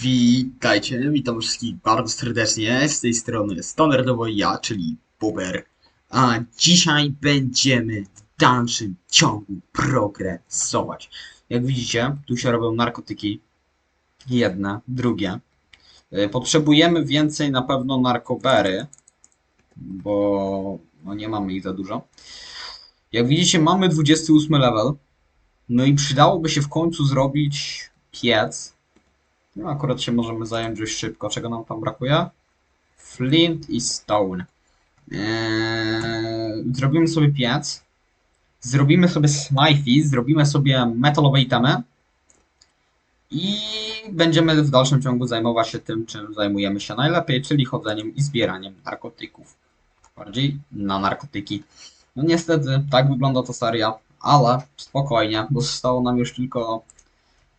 Witajcie, witam wszystkich bardzo serdecznie. Z tej strony standardowo ja, czyli Bober. A dzisiaj będziemy w dalszym ciągu progresować. Jak widzicie, tu się robią narkotyki. Jedne, drugie. Y, Potrzebujemy więcej na pewno narkobery, bo no nie mamy ich za dużo. Jak widzicie, mamy 28 level. No i przydałoby się w końcu zrobić piec. No akurat się możemy zająć dość szybko. Czego nam tam brakuje? Flint i stone. Eee, zrobimy sobie piec. Zrobimy sobie smithy, zrobimy sobie metalowe itemy. I będziemy w dalszym ciągu zajmować się tym, czym zajmujemy się najlepiej, czyli chodzeniem i zbieraniem narkotyków. Bardziej na narkotyki. No niestety, tak wygląda ta seria, ale spokojnie, bo zostało nam już tylko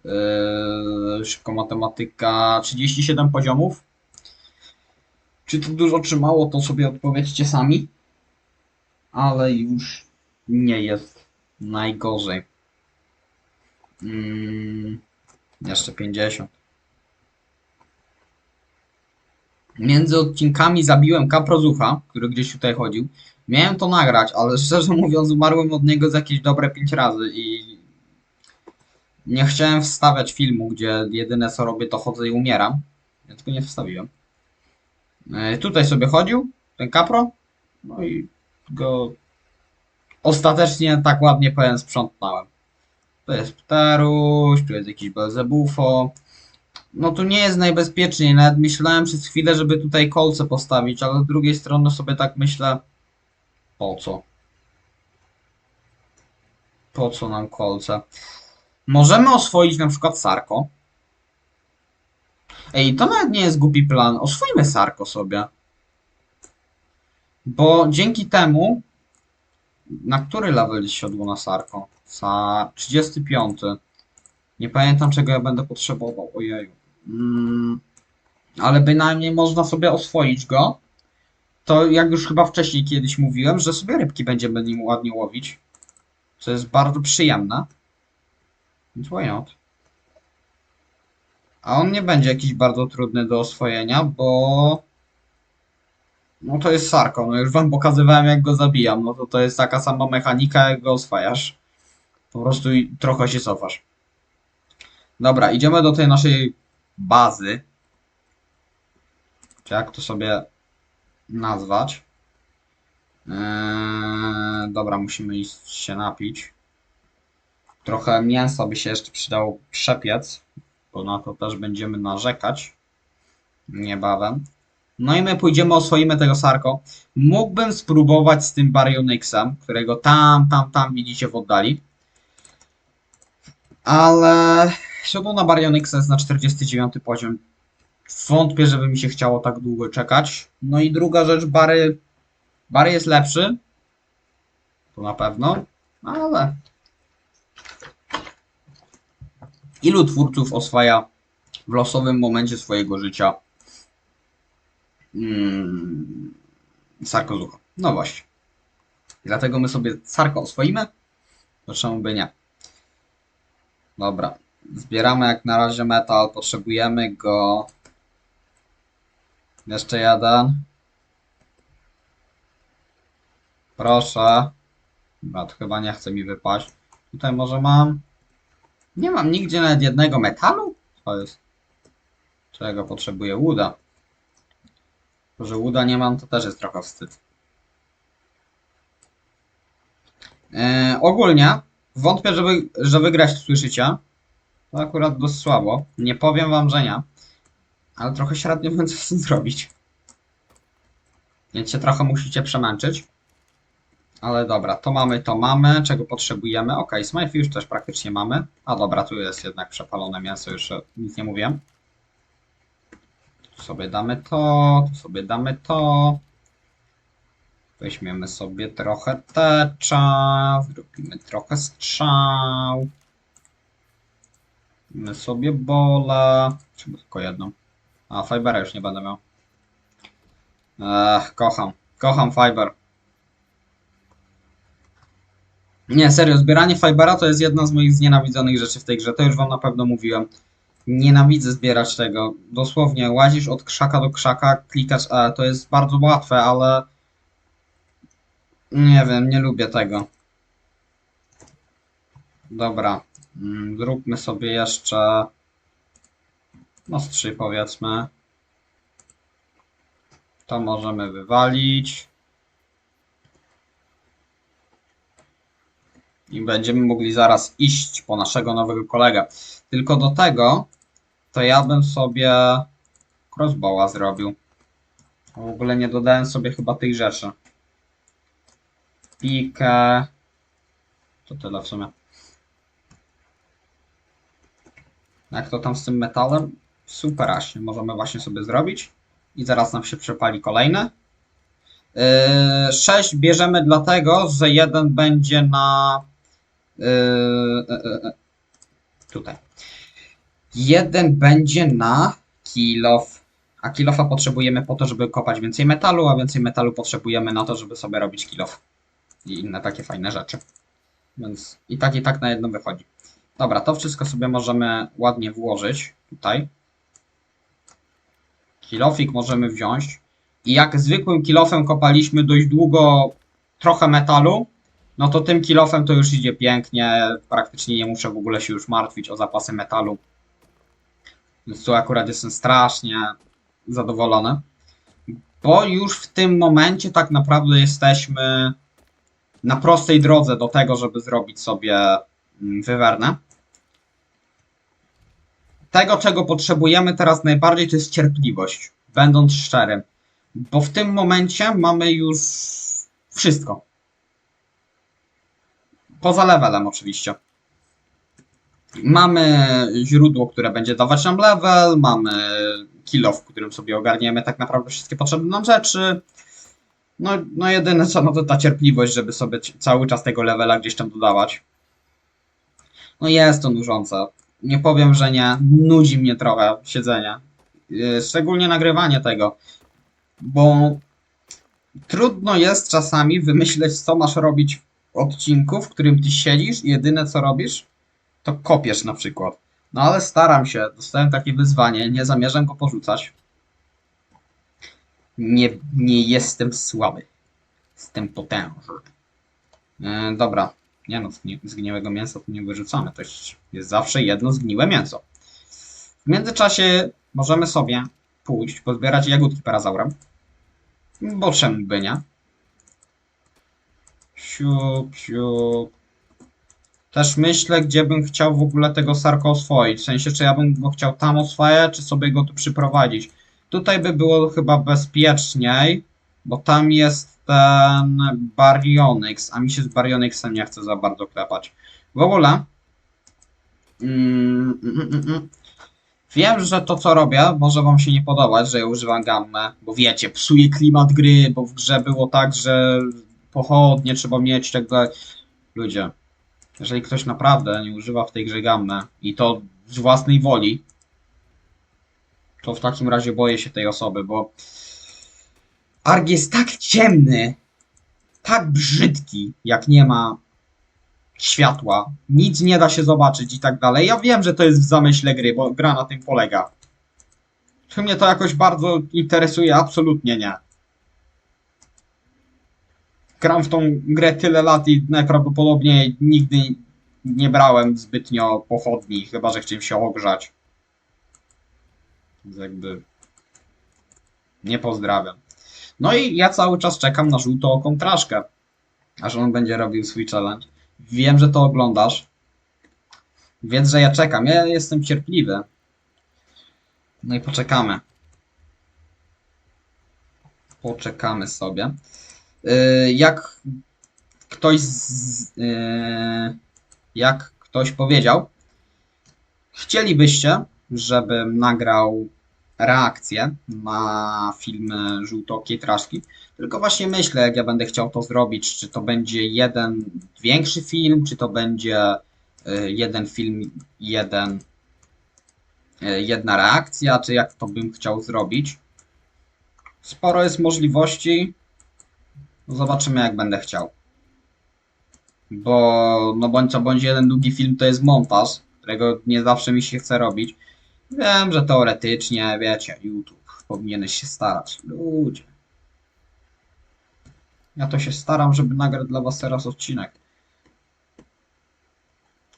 Yy, szybko matematyka 37 poziomów. Czy to dużo, czy mało, to sobie odpowiedzcie sami. Ale już nie jest najgorzej. Mm, jeszcze 50. Między odcinkami zabiłem kaprozucha, który gdzieś tutaj chodził. Miałem to nagrać, ale szczerze mówiąc umarłem od niego za jakieś dobre 5 razy i nie chciałem wstawiać filmu, gdzie jedyne co robię to chodzę i umieram. Więc go nie wstawiłem. E, tutaj sobie chodził, ten kapro. No i go ostatecznie tak ładnie powiem sprzątnąłem. To jest Pteruś, tu jest jakiś Belzebufo. No tu nie jest najbezpieczniej. Nawet myślałem przez chwilę, żeby tutaj kolce postawić, ale z drugiej strony sobie tak myślę, po co? Po co nam kolce? Możemy oswoić na przykład Sarko. Ej, to nawet nie jest głupi plan. Oswójmy Sarko sobie. Bo dzięki temu. Na który level siodło na Sarko? Za 35. Nie pamiętam czego ja będę potrzebował. Ojeju. Mm, ale bynajmniej można sobie oswoić go. To jak już chyba wcześniej kiedyś mówiłem, że sobie rybki będziemy nim ładnie łowić. Co jest bardzo przyjemne. Więc why not? A on nie będzie jakiś bardzo trudny do oswojenia, bo... No to jest Sarko, no już wam pokazywałem jak go zabijam, no to to jest taka sama mechanika jak go oswajasz. Po prostu trochę się cofasz. Dobra, idziemy do tej naszej bazy. Czy jak to sobie nazwać? Eee, dobra, musimy iść się napić. Trochę mięsa by się jeszcze przydało przepiec, bo na to też będziemy narzekać niebawem. No i my pójdziemy, oswoimy tego Sarko. Mógłbym spróbować z tym Baryonyxem, którego tam, tam, tam widzicie w oddali. Ale siodło na Baryonyxa jest na 49 poziom. Wątpię, żeby mi się chciało tak długo czekać. No i druga rzecz, Bary, Bary jest lepszy. To na pewno. Ale Ilu twórców oswaja w losowym momencie swojego życia mm, Sarko Zucho? No właśnie. Dlatego my sobie Sarko oswoimy. To czemu by nie? Dobra. Zbieramy jak na razie metal. Potrzebujemy go. Jeszcze jeden. Proszę. Dobra, to chyba nie chce mi wypaść. Tutaj może mam. Nie mam nigdzie nawet jednego metalu? To jest. Czego potrzebuję? Łuda. To, że łuda nie mam, to też jest trochę wstyd. Yy, ogólnie wątpię, żeby, że wygrać słyszycie. To akurat dość słabo. Nie powiem wam, że nie. Ale trochę średnio wiem, co z tym zrobić. Więc się trochę musicie przemęczyć. Ale dobra, to mamy, to mamy. Czego potrzebujemy? Ok, Smite już też praktycznie mamy. A dobra, tu jest jednak przepalone mięso, już nic nie mówiłem. Tu sobie damy to, tu sobie damy to. Weźmiemy sobie trochę tecza, zrobimy trochę strzał. My sobie bola. Trzeba tylko jedną. A, fibera już nie będę miał. Ech, kocham. Kocham fiber. Nie, serio, zbieranie fibera to jest jedna z moich znienawidzonych rzeczy w tej grze, to już wam na pewno mówiłem. Nienawidzę zbierać tego. Dosłownie łazisz od krzaka do krzaka, klikasz E. To jest bardzo łatwe, ale nie wiem, nie lubię tego. Dobra, mm, zróbmy sobie jeszcze no z trzy powiedzmy. To możemy wywalić. I będziemy mogli zaraz iść po naszego nowego kolegę. Tylko do tego, to ja bym sobie crossbowa zrobił. W ogóle nie dodałem sobie chyba tych rzeczy. Pikę. To tyle w sumie. Jak to tam z tym metalem? Super, właśnie. Możemy właśnie sobie zrobić. I zaraz nam się przepali kolejny. Yy, 6 bierzemy dlatego, że jeden będzie na. Yy, yy, yy, tutaj. Jeden będzie na kilof. A kilofa potrzebujemy po to, żeby kopać więcej metalu, a więcej metalu potrzebujemy na to, żeby sobie robić kilof. I inne takie fajne rzeczy. Więc i tak, i tak na jedno wychodzi. Dobra, to wszystko sobie możemy ładnie włożyć tutaj. Kilofik możemy wziąć. I jak zwykłym kilofem kopaliśmy dość długo trochę metalu, no to tym kilofem to już idzie pięknie. Praktycznie nie muszę w ogóle się już martwić o zapasy metalu. Więc tu akurat jestem strasznie zadowolony. Bo już w tym momencie tak naprawdę jesteśmy na prostej drodze do tego, żeby zrobić sobie mm, wywernę. Tego, czego potrzebujemy teraz najbardziej, to jest cierpliwość, będąc szczerym. Bo w tym momencie mamy już wszystko. Poza levelem oczywiście. Mamy źródło, które będzie dawać nam level, mamy kilo, w którym sobie ogarniemy tak naprawdę wszystkie potrzebne nam rzeczy. No, no jedyne co, no to ta cierpliwość, żeby sobie cały czas tego levela gdzieś tam dodawać. No jest to nużące. Nie powiem, że nie. Nudzi mnie trochę siedzenie. Yy, Szczególnie nagrywanie tego. Bo trudno jest czasami wymyśleć, co masz robić odcinku, w którym ty siedzisz i jedyne co robisz, to kopiesz na przykład. No ale staram się. Dostałem takie wyzwanie. Nie zamierzam go porzucać. Nie, nie jestem słaby. Jestem potężny. E, dobra. Nie no, zgni- zgniłego mięsa to nie wyrzucamy. To jest zawsze jedno zgniłe mięso. W międzyczasie możemy sobie pójść, pozbierać jagódki parazaurem. Bo czemu by nie? Siup, siup. Też myślę, gdzie bym chciał w ogóle tego Sarko oswoić. W sensie, czy ja bym go chciał tam oswajać, czy sobie go tu przyprowadzić. Tutaj by było chyba bezpieczniej, bo tam jest ten Baryonyx, a mi się z Baryonyxem nie chce za bardzo klepać. W ogóle mm, mm, mm, mm. wiem, że to co robię może wam się nie podobać, że ja używam gammę, bo wiecie, psuje klimat gry, bo w grze było tak, że pochodnie trzeba mieć i tak dalej. Ludzie, jeżeli ktoś naprawdę nie używa w tej grze gammę i to z własnej woli, to w takim razie boję się tej osoby, bo Arg jest tak ciemny, tak brzydki, jak nie ma światła, nic nie da się zobaczyć i tak dalej. Ja wiem, że to jest w zamyśle gry, bo gra na tym polega. Czy mnie to jakoś bardzo interesuje? Absolutnie nie. Gram w tą grę tyle lat i najprawdopodobniej nigdy nie brałem zbytnio pochodni, chyba że chciałem się ogrzać. Więc jakby nie pozdrawiam. No i ja cały czas czekam na żółtooką traszkę, aż on będzie robił swój challenge. Wiem, że to oglądasz. Wiedz, że ja czekam. Ja jestem cierpliwy. No i poczekamy. Poczekamy sobie. Yy, jak ktoś z, yy, jak ktoś powiedział, chcielibyście, żebym nagrał reakcję na film Żółtookiej Traszki. Tylko właśnie myślę, jak ja będę chciał to zrobić, czy to będzie jeden większy film, czy to będzie y, jeden film, jeden, jedna reakcja, czy jak to bym chciał zrobić. Sporo jest możliwości. Zobaczymy, jak będę chciał. Bo, no bądź co bądź jeden długi film to jest montaż, którego nie zawsze mi się chce robić. Wiem, że teoretycznie, wiecie, YouTube powinieneś się starać. Ludzie. Ja to się staram, żeby nagrać dla was teraz odcinek.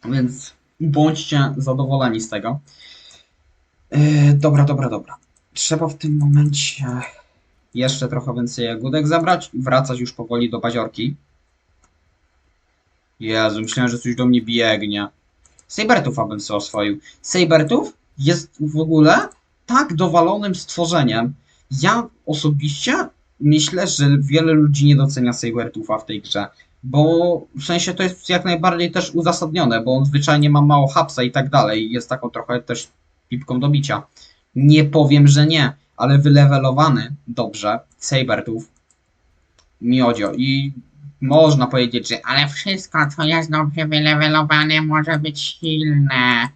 Więc bądźcie zadowoleni z tego. Yy, dobra, dobra, dobra. Trzeba w tym momencie jeszcze trochę więcej jagódek zabrać i wracać już powoli do baziorki. Jezu, myślałem, że coś do mnie biegnie. Sabertów abym sobie oswoił. Sabertów jest w ogóle tak dowalonym stworzeniem. Ja osobiście myślę, że wiele ludzi nie docenia Sabertufa w tej grze. Bo w sensie to jest jak najbardziej też uzasadnione, bo on zwyczajnie ma mało hapsa i tak dalej. Jest taką trochę też pipką do bicia. Nie powiem, że nie, ale wylewelowany dobrze Sabertooth miodzio i można powiedzieć, że Ale wszystko, co jest dobrze wylewelowane, może być silne.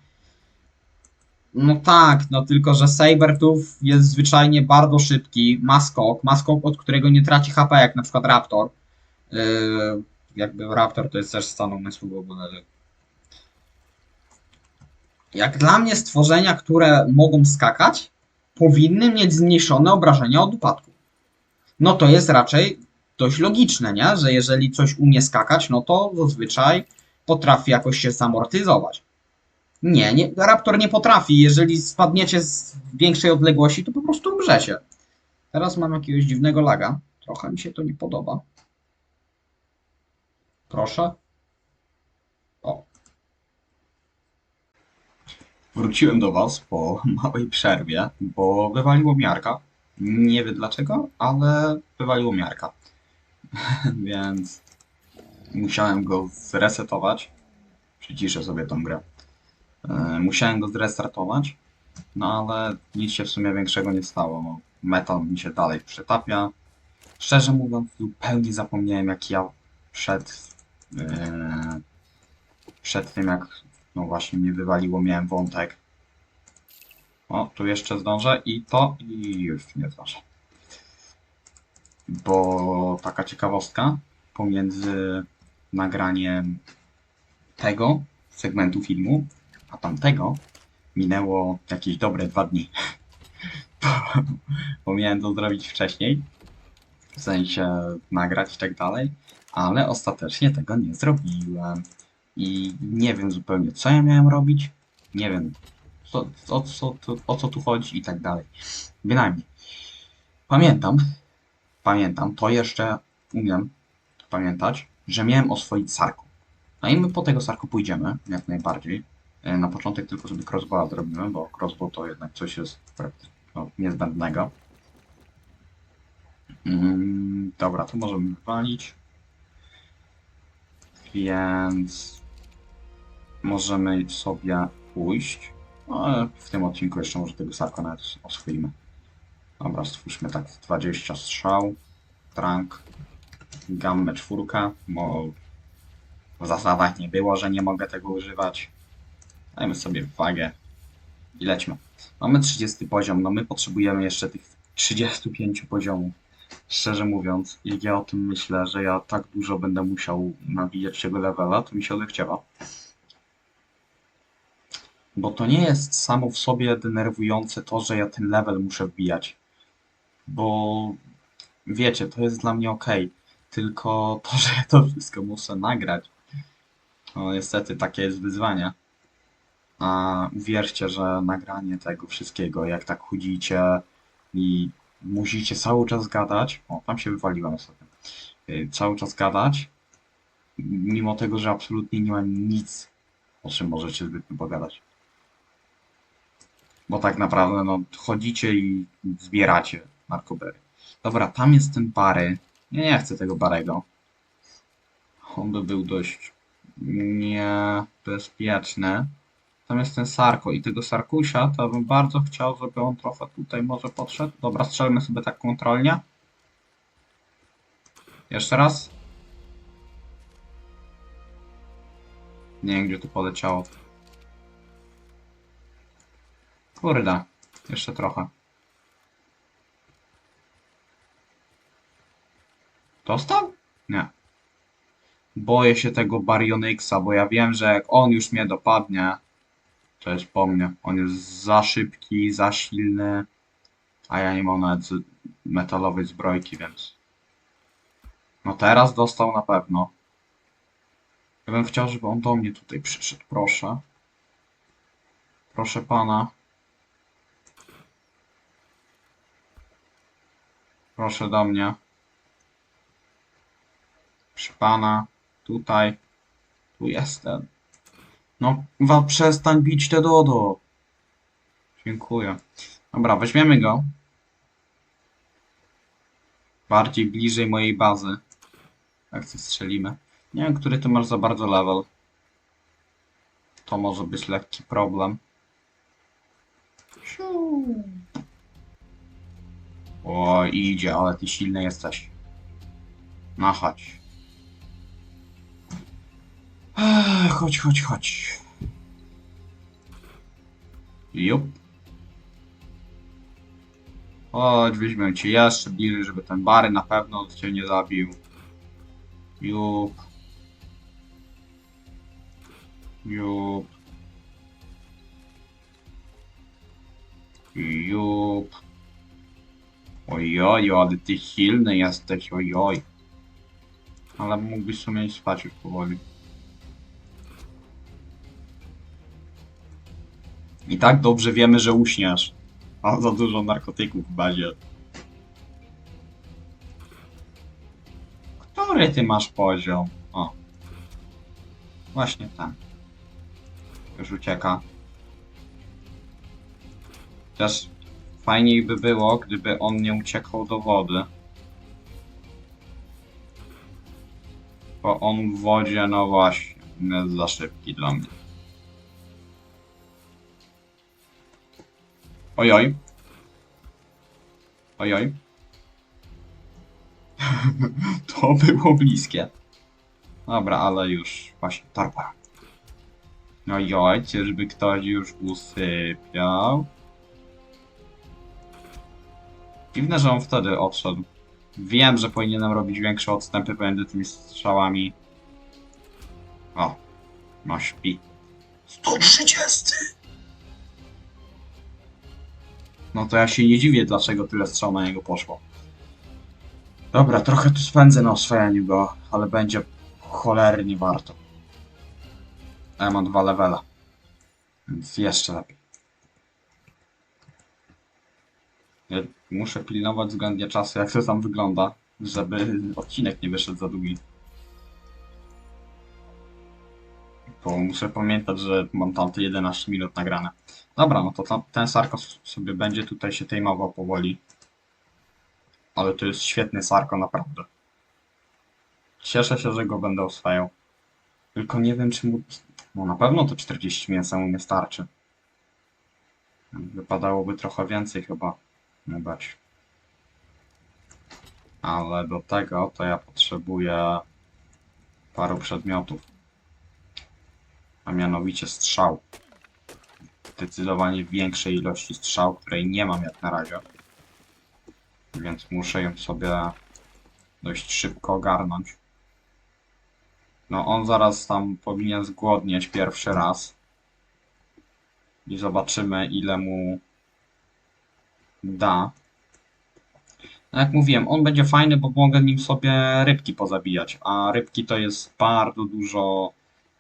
no tak, no tylko, że Sabertooth jest zwyczajnie bardzo szybki, ma skok, ma skok, od którego nie traci HP, jak na przykład Raptor. Yy, jakby Raptor to jest też stan umysłu ogóle. Jak dla mnie stworzenia, które mogą skakać, powinny mieć zmniejszone obrażenia od upadku. No to jest raczej dość logiczne, nie? Że jeżeli coś umie skakać, no to zazwyczaj potrafi jakoś się zamortyzować. Nie, nie, Raptor nie potrafi. Jeżeli spadniecie z większej odległości, to po prostu umrzecie. Teraz mam jakiegoś dziwnego laga. Trochę mi się to nie podoba. Proszę. O. Wróciłem do Was po małej przerwie, bo wywaliło miarka. Nie wiem dlaczego, ale wywaliło miarka. Więc musiałem go zresetować. Przyciszę sobie tą grę. E, Musiałem go zrestartować, no ale nic się w sumie większego nie stało. No, metal mi się dalej przytapia. Szczerze mówiąc, zupełnie zapomniałem jak ja przed, e, przed tym jak no właśnie mnie wywaliło, miałem wątek. O, tu jeszcze zdążę i to i już nie zdążę. Bo taka ciekawostka pomiędzy nagraniem tego segmentu filmu a tamtego minęło jakieś dobre dwa dni. Bo miałem to zrobić wcześniej, w sensie nagrać i tak dalej, ale ostatecznie tego nie zrobiłem. I nie wiem zupełnie, co ja miałem robić, nie wiem, co, o, co, tu- o co tu chodzi i tak dalej. Bynajmniej. Pamiętam, pamiętam, to jeszcze umiem pamiętać, że miałem oswoić Sarku. No i my po tego Sarku pójdziemy, jak najbardziej. E, Na początek tylko sobie crossbowa zrobimy, bo crossbow to jednak coś jest no, niezbędnego. Mm, dobra, to możemy wywalić. Więc możemy sobie pójść. No, w tym odcinku jeszcze może tego Sarko nawet oswoimy. Dobra, stwórzmy tak 20 strzał. Trank. Gammę czwórka, bo w zasadach nie było, że nie mogę tego używać. Dajmy sobie wagę i lećmy. Mamy 30 poziom, no my potrzebujemy jeszcze tych 35 poziomów. Szczerze mówiąc, jak ja o tym myślę, że ja tak dużo będę musiał nabijać tego levela, to mi się odechciewa. Bo to nie jest samo w sobie denerwujące to, że ja ten level muszę wbijać. Bo wiecie, to jest dla mnie ok. Tylko to, że ja to wszystko muszę nagrać. No niestety takie jest wyzwanie. A uwierzcie, że nagranie tego wszystkiego, jak tak chodzicie i musicie cały czas gadać. O, tam się wywaliłem sobie. Y, Cały czas gadać, mimo tego, że absolutnie nie ma nic, o czym możecie zbytnio pogadać. Bo tak naprawdę, no, chodzicie i zbieracie narkobery. Dobra, tam jest ten Bary. Ja nie chcę tego Barego. On by był dość niebezpieczny. Tam jest ten Sarko i tego Sarkusia to bym bardzo chciał, żeby on trochę tutaj może podszedł. Dobra, strzelmy sobie tak kontrolnie. Jeszcze raz. Nie wiem, gdzie to poleciało. Kurde, jeszcze trochę. Dostał? Nie. Boję się tego Baryonyxa, bo ja wiem, że jak on już mnie dopadnie, To jest po mnie. On jest za szybki, za silny, a ja nie mam nawet metalowej zbrojki, więc... No teraz dostał na pewno. Ja bym chciał, żeby on do mnie tutaj przyszedł, proszę. Proszę pana. Proszę do mnie. Proszę pana. Tutaj. Tu jestem. No, wa, przestań bić te dodo. Dziękuję. Dobra, weźmiemy go. Bardziej bliżej mojej bazy. Jak coś strzelimy. Nie wiem, który ty masz za bardzo level. To może być lekki problem. Siu. O, idzie, ale ty silny jesteś. No chodź. Ech, chodź, chodź, chodź. Jup. Chodź, weźmiemy cię jeszcze bliżej, żeby ten Bary na pewno cię nie zabił. Jup. Jup. Jup. Ojoj, ale ty silny jesteś, ojoj. Ale mógłbyś w sumie spać już powoli. I tak dobrze wiemy, że uśniesz. A za dużo narkotyków w bazie. Który ty masz poziom? O. Właśnie ten. Już ucieka. Też fajniej by było, gdyby on nie uciekał do wody. Bo on w wodzie, no właśnie, jest za szybki dla mnie. Ojoj. Ojoj. to było bliskie. Dobra, ale już właśnie torba. Ojoj, czyżby ktoś już usypiał? Dziwne, że on wtedy odszedł. Wiem, że powinienem robić większe odstępy pomiędzy tymi strzałami. O, no śpi. 130! No to ja się nie dziwię, dlaczego tyle strzał na niego poszło. Dobra, trochę tu spędzę na oswajaniu go, ale będzie cholernie warto. Ja mam dwa levela. Więc jeszcze lepiej. Ja muszę pilnować względnie czasu, jak to tam wygląda, żeby odcinek nie wyszedł za długi. Bo muszę pamiętać, że mam tamte 11 minut nagrane. Dobra, no to tam, ten Sarkos sobie będzie tutaj się tejmował powoli. Ale to jest świetny Sarko, naprawdę. Cieszę się, że go będę oswajał. Tylko nie wiem, czy mu... No na pewno to 40 mięsa mu nie starczy. Wypadałoby trochę więcej chyba. Nie bać. Ale do tego to ja potrzebuję paru przedmiotów. A mianowicie strzał. Zdecydowanie większej ilości strzał, której nie mam jak na razie. Więc muszę ją sobie dość szybko ogarnąć. No on zaraz tam powinien zgłodnieć pierwszy raz. I zobaczymy ile mu da. No jak mówiłem, on będzie fajny, bo mogę nim sobie rybki pozabijać, a rybki to jest bardzo dużo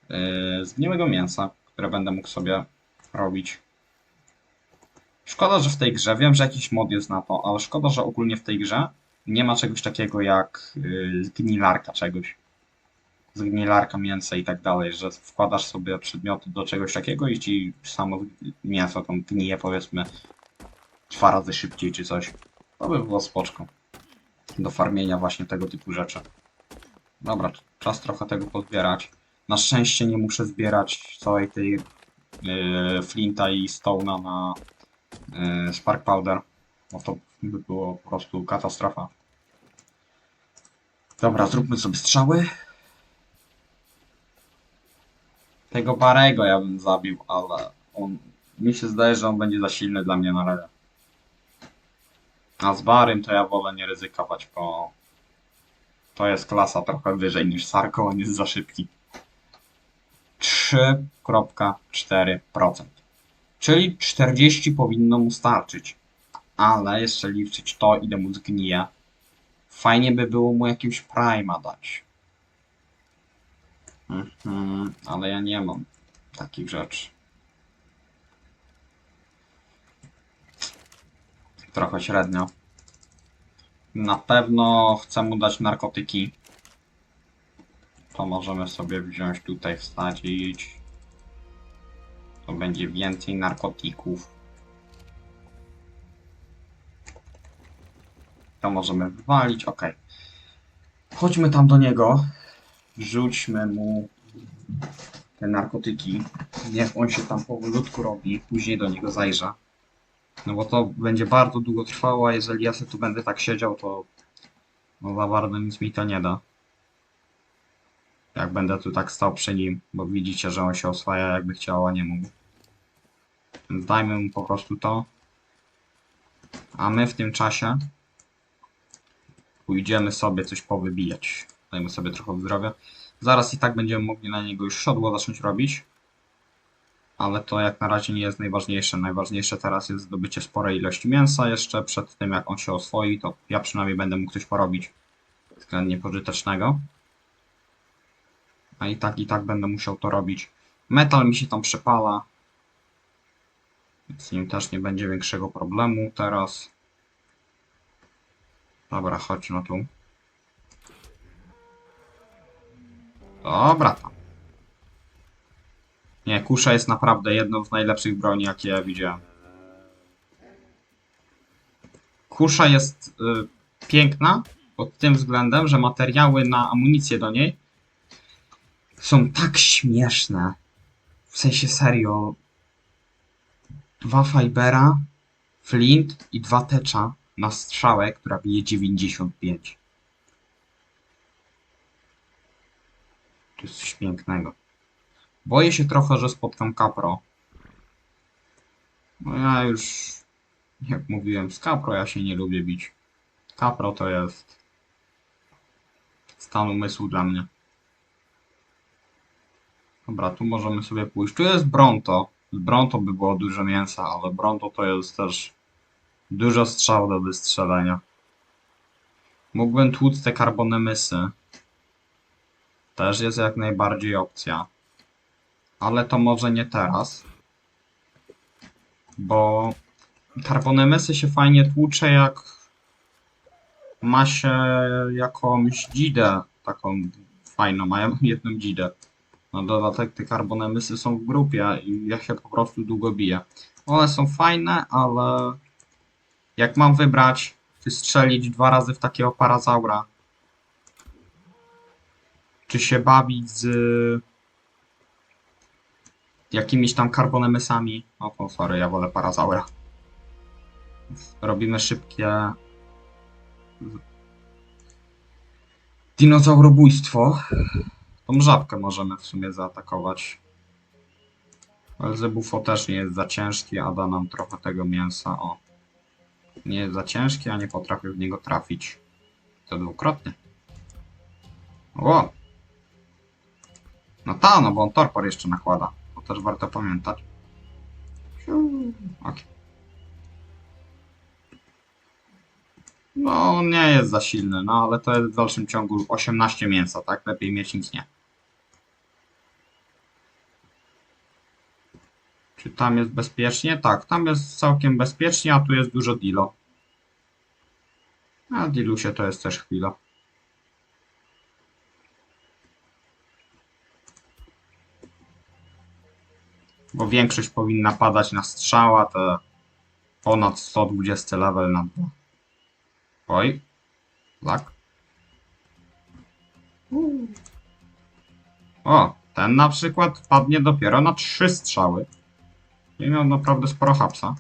yy, zgniłego mięsa, które będę mógł sobie robić. Szkoda, że w tej grze, wiem, że jakiś mod jest na to, ale szkoda, że ogólnie w tej grze nie ma czegoś takiego jak yy, zgnilarka czegoś. Zgnilarka mięsa i tak dalej, że wkładasz sobie przedmioty do czegoś takiego i ci samo mięso tam gnije powiedzmy dwa razy szybciej czy coś. To by było spoczko. Do farmienia właśnie tego typu rzeczy. Dobra, czas trochę tego pozbierać. Na szczęście nie muszę zbierać całej tej yy, flinta i stone'a na yy, spark powder. Bo to by było po prostu katastrofa. Dobra, zróbmy sobie strzały. Tego Barego ja bym zabił, ale on mi się zdaje, że on będzie za silny dla mnie na razie. A z Barym to ja wolę nie ryzykować, bo to jest klasa trochę wyżej niż Sarko, on jest za szybki. 3,4%. Czyli 40 powinno mu starczyć. Ale jeszcze liczyć to, ile mu zgnije. Fajnie by było mu jakimś prima dać. Mhm, ale ja nie mam takich rzeczy. Trochę średnio. Na pewno chcę mu dać narkotyki. To możemy sobie wziąć tutaj, wsadzić. To będzie więcej narkotyków. To możemy wywalić, ok. Chodźmy tam do niego. Rzućmy mu te narkotyki. Niech on się tam powolutku robi. Później do niego zajrzę. No bo to będzie bardzo długo trwało, a jeżeli ja sobie tu będę tak siedział, to no za bardzo nic mi to nie da. Jak będę tu tak stał przy nim, bo widzicie, że on się oswaja jakby chciał, a nie mógł. Więc dajmy mu po prostu to. A my w tym czasie pójdziemy sobie coś powybijać. Dajmy sobie trochę zdrowia. Zaraz i tak będziemy mogli na niego już siodło zacząć robić. Ale to jak na razie nie jest najważniejsze. Najważniejsze teraz jest zdobycie sporej ilości mięsa jeszcze przed tym jak on się oswoi, to ja przynajmniej będę mógł coś porobić względnie pożytecznego. A i tak, i tak będę musiał to robić. Metal mi się tam przepala. Z nim też nie będzie większego problemu teraz. Dobra, chodź no tu. Dobra tam. Nie, kusza jest naprawdę jedną z najlepszych broni, jakie ja widziałem. Kusza jest y, piękna pod tym względem, że materiały na amunicję do niej są tak śmieszne. W sensie serio. Dwa fibera, flint i dwa tecza na strzałę, która bije 95. To jest coś pięknego. Boję się trochę, że spotkam Capro. No ja już, jak mówiłem, z Capro ja się nie lubię bić. Capro to jest stan umysłu dla mnie. Dobra, tu możemy sobie pójść. Tu jest Bronto. Z Bronto by było dużo mięsa, ale Bronto to jest też dużo strzał do wystrzelenia. Mógłbym tłuc te karbonemysy. Też jest jak najbardziej opcja. Ale to może nie teraz. Bo karbonemysy się fajnie tłucze jak ma się jakąś dzidę taką fajną, mają jedną dzidę. Na dodatek te karbonemysy są w grupie i ja się po prostu długo biję. One są fajne, ale jak mam wybrać, czy strzelić dwa razy w takiego parazaura, czy się bawić z jakimiś tam karbonemysami, o, sorry, ja wolę parazaura. Robimy szybkie dinozaurobójstwo. Tą żabkę możemy w sumie zaatakować. Elzebufo też nie jest za ciężki, a da nam trochę tego mięsa. O. Nie jest za ciężki, a nie potrafię w niego trafić. To dwukrotnie. O! No ta, no bo on torpor jeszcze nakłada. Też warto pamiętać. Ok. No, nie jest za silny, no ale to jest w dalszym ciągu 18 mięsa, tak? Lepiej mieć nic nie. Czy tam jest bezpiecznie? Tak, tam jest całkiem bezpiecznie, a tu jest dużo dilo. A dilusie to jest też chwila. Bo większość powinna padać na strzała, te ponad 120 level na dwa. Oj. Tak. O, ten na przykład padnie dopiero na trzy strzały. I miał naprawdę sporo hapsa.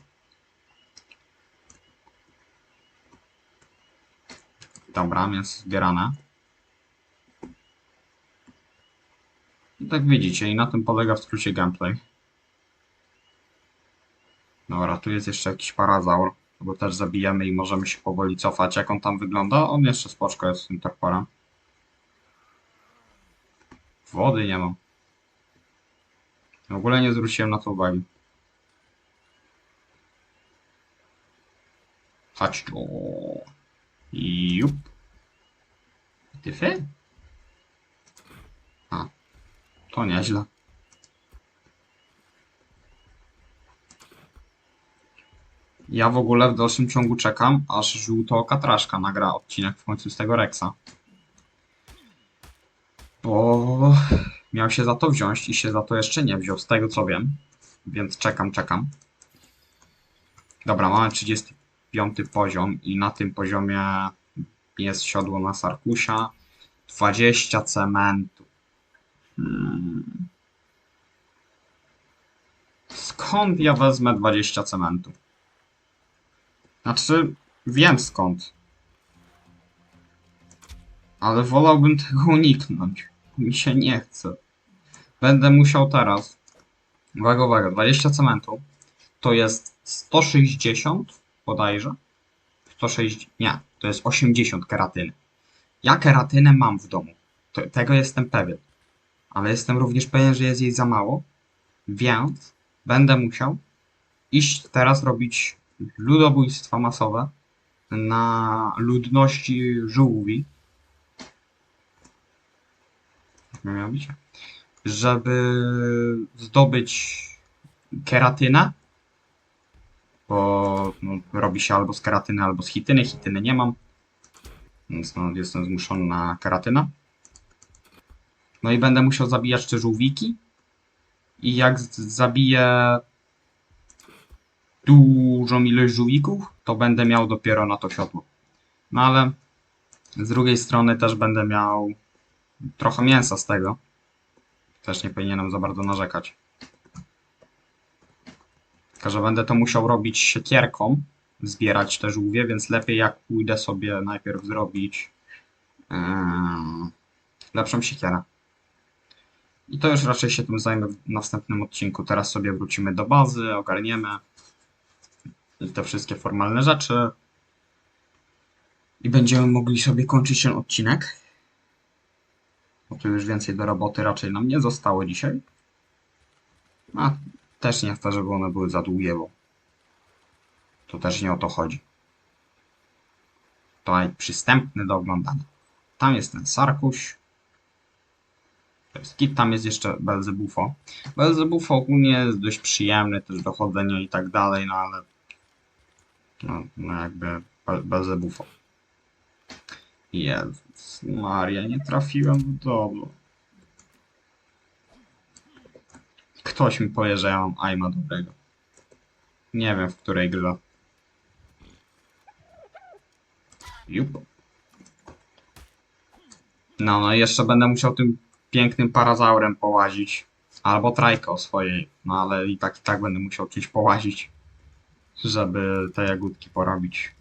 Dobra, więc zbierane. I tak widzicie, i na tym polega w skrócie gameplay. Dobra, tu jest jeszcze jakiś parazaur, bo też zabijamy i możemy się powoli cofać. Jak on tam wygląda? On jeszcze spoczko jest z tym tarparem. Wody nie mam. W ogóle nie zwróciłem na to uwagi. Chodź tu. Jup. Tyfy? A. To nieźle. Ja w ogóle w dalszym ciągu czekam, aż żółtooka Traszka nagra odcinek w końcu z tego Rexa. Bo miał się za to wziąć i się za to jeszcze nie wziął, z tego co wiem. Więc czekam, czekam. Dobra, mamy 35 poziom i na tym poziomie jest siodło na Sarkusia. 20 cementu. Hmm. Skąd ja wezmę 20 cementu? Znaczy, wiem skąd. Ale wolałbym tego uniknąć. Mi się nie chce. Będę musiał teraz. Uwaga, uwaga, 20 cementu to jest 160 bodajże. 160, nie, to jest 80 keratyny. Ja keratynę mam w domu. Tego jestem pewien. Ale jestem również pewien, że jest jej za mało. Więc będę musiał iść teraz robić ludobójstwa masowe na ludności żółwi. Jak miało być? Żeby zdobyć keratynę, bo no, robi się albo z keratyny, albo z hityny. Hityny nie mam, więc no, jestem zmuszony na keratynę. No i będę musiał zabijać te żółwiki. I jak zabiję dużą ilość żółwików, to będę miał dopiero na to siodło. No ale z drugiej strony też będę miał trochę mięsa z tego. Też nie powinienem za bardzo narzekać. Tylko, że będę to musiał robić siekierką, zbierać te żółwie, więc lepiej jak pójdę sobie najpierw zrobić yy, lepszą siekierę. I to już raczej się tym zajmę w następnym odcinku. Teraz sobie wrócimy do bazy, ogarniemy te wszystkie formalne rzeczy. I będziemy mogli sobie kończyć ten odcinek. Bo tu już więcej do roboty raczej nam nie zostało dzisiaj. A też nie chcę, żeby one były za długie, bo to też nie o to chodzi. To przystępny do oglądania. Tam jest ten Sarkuś. To jest kit, tam jest jeszcze Belzebufo. Belzebufo ogólnie jest dość przyjemny też do chodzenia i tak dalej, no ale no, no jakby Be- Belzebufo. Jezus Maria, nie trafiłem w dobro. Ktoś mi powie, że ja mam aima dobrego. Nie wiem w której grze. Jup. No, no jeszcze będę musiał tym pięknym parazaurem połazić. Albo trajką swojej. No ale i tak i tak będę musiał gdzieś połazić. Żeby te jagódki porobić.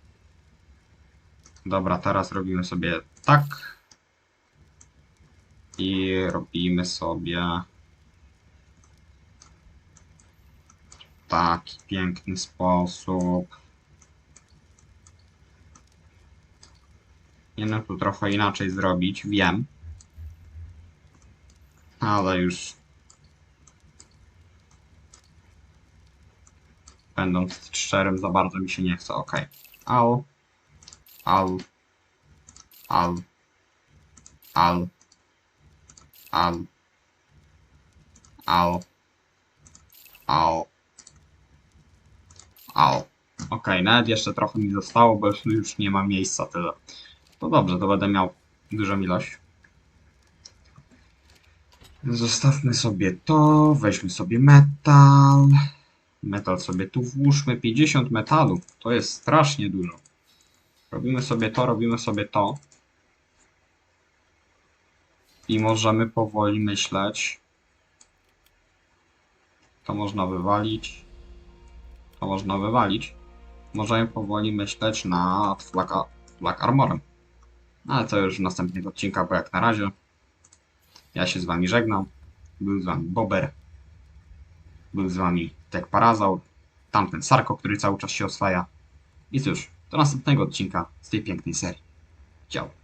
Dobra, teraz robimy sobie tak. I robimy sobie w taki piękny sposób. Nie no, tu trochę inaczej zrobić, wiem. Ale już będąc szczerym, za bardzo mi się nie chce. Ok. Al. Al. Al. Al. Al. Al. Al. Al. Ok, nawet jeszcze trochę mi zostało, bo już, nie ma miejsca tyle. To dobrze, to będę miał dużą ilość. Zostawmy sobie to, weźmy sobie metal. Metal sobie tu włóżmy. 50 metalu. To jest strasznie dużo. Robimy sobie to, robimy sobie to. I możemy powoli myśleć. To można wywalić. To można wywalić. Możemy powoli myśleć nad flaka, flak armorem. Ale to już w następnych odcinkach, bo jak na razie ja się z wami żegnam. Był z wami Bober. Był z wami Tek Parazaur. Tamten Sarko, który cały czas się oswaja. I cóż, do następnego odcinka z tej pięknej serii. Ciao.